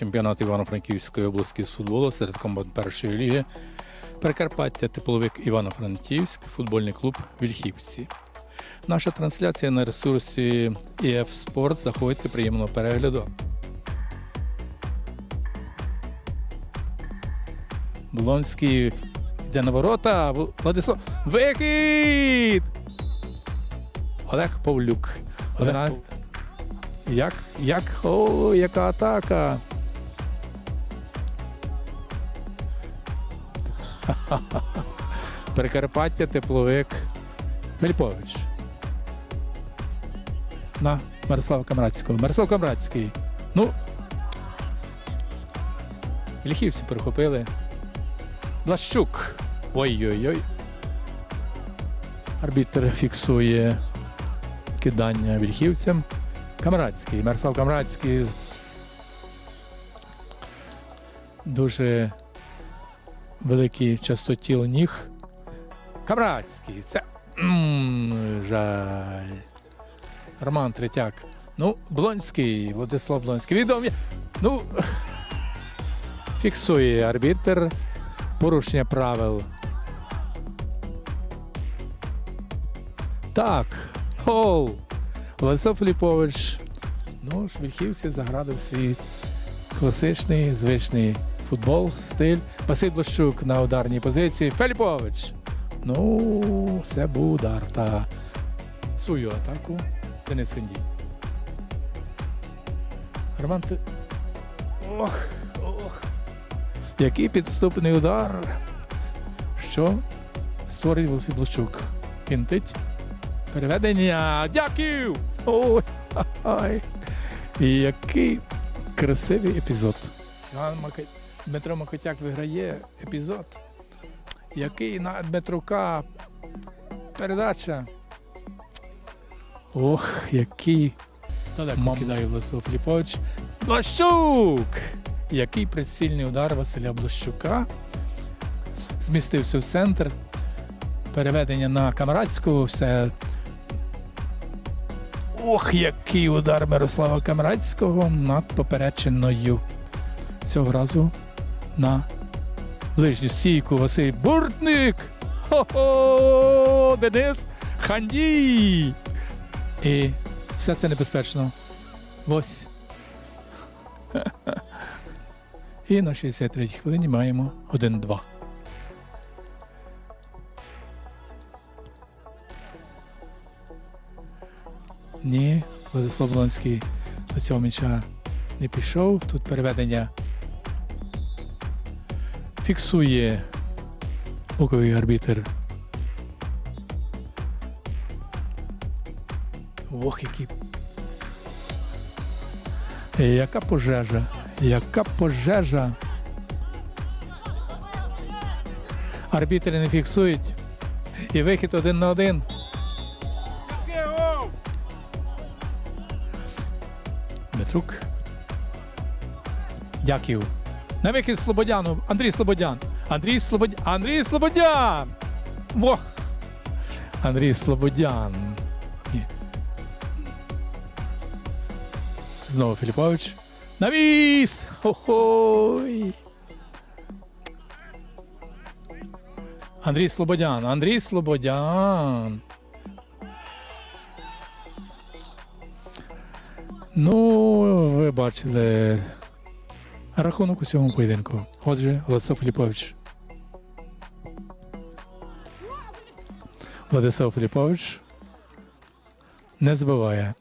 чемпіонат Івано-Франківської області з футболу серед команд першої ліги. Прикарпаття, тепловик Івано-Франківськ, футбольний клуб Вільхівці. Наша трансляція на ресурсі EF Sport. Заходьте, приємного перегляду. Блонський йде на ворота. Владислав. Вихід! Олег Павлюк. Олег Як? Як? О, яка атака! Прикарпаття, тепловик. Філіпович. На Мирослава Камрадського. Мирослав Камрадський. Ну. Ліхівці перехопили. Блащук. Ой-ой-ой. Арбітр фіксує кидання вільхівцям. Камрадський. Мирослав Камрадський. з Дуже великий частотіл ніг. Камрадський. Це м, жаль. Роман Третяк. Ну, Блонський, Владислав Блонський. Відомі. Ну, фіксує арбітр. Порушення правил. Так. Гол. Владислав Філіпович. Ну, швільхівці заграли в свій класичний, звичний футбол, стиль. Василь Блащук на ударній позиції. Філіпович. Ну, це був удар. Та свою атаку Денис Хендій. Роман, ти... Ох, ох. Який підступний удар. Що створить Василь Блащук? Кінтить. Переведення. Дякую! Ой, ай. Який красивий епізод. Іван Мака- Дмитро Макотяк виграє епізод. Який на Дмитрука передача. Ох, який далеко кидає Владислав Філіпович. Блащук! Який прицільний удар Василя Блащука. Змістився в центр. Переведення на Камрадського. Все. Ох, який удар Мирослава Камрадського над поперечиною. Цього разу на ближню стійку Василь Буртник. Хо-хо! Денис Хандій. І все це небезпечно. Ось. І на 63-й хвилині маємо 1-2. Ні, Владислав Блонський до цього м'яча не пішов. Тут переведення фіксує боковий арбітр. Ох, який. Яка пожежа? Яка пожежа? Арбітри не фіксують. І вихід один на один. Дмитрук. Дякую. На вихід Слободяну. Андрій Слободян. Андрій Слободян. Андрій Слободян. Во. Андрій Слободян. Знову Філіпович. Навіс! Хо-хой! Андрій Слободян. Андрій Слободян. Ну, ви бачили рахунок у цьому поєдинку. Отже, Владислав Філіпович. Владислав Філіпович не забиває.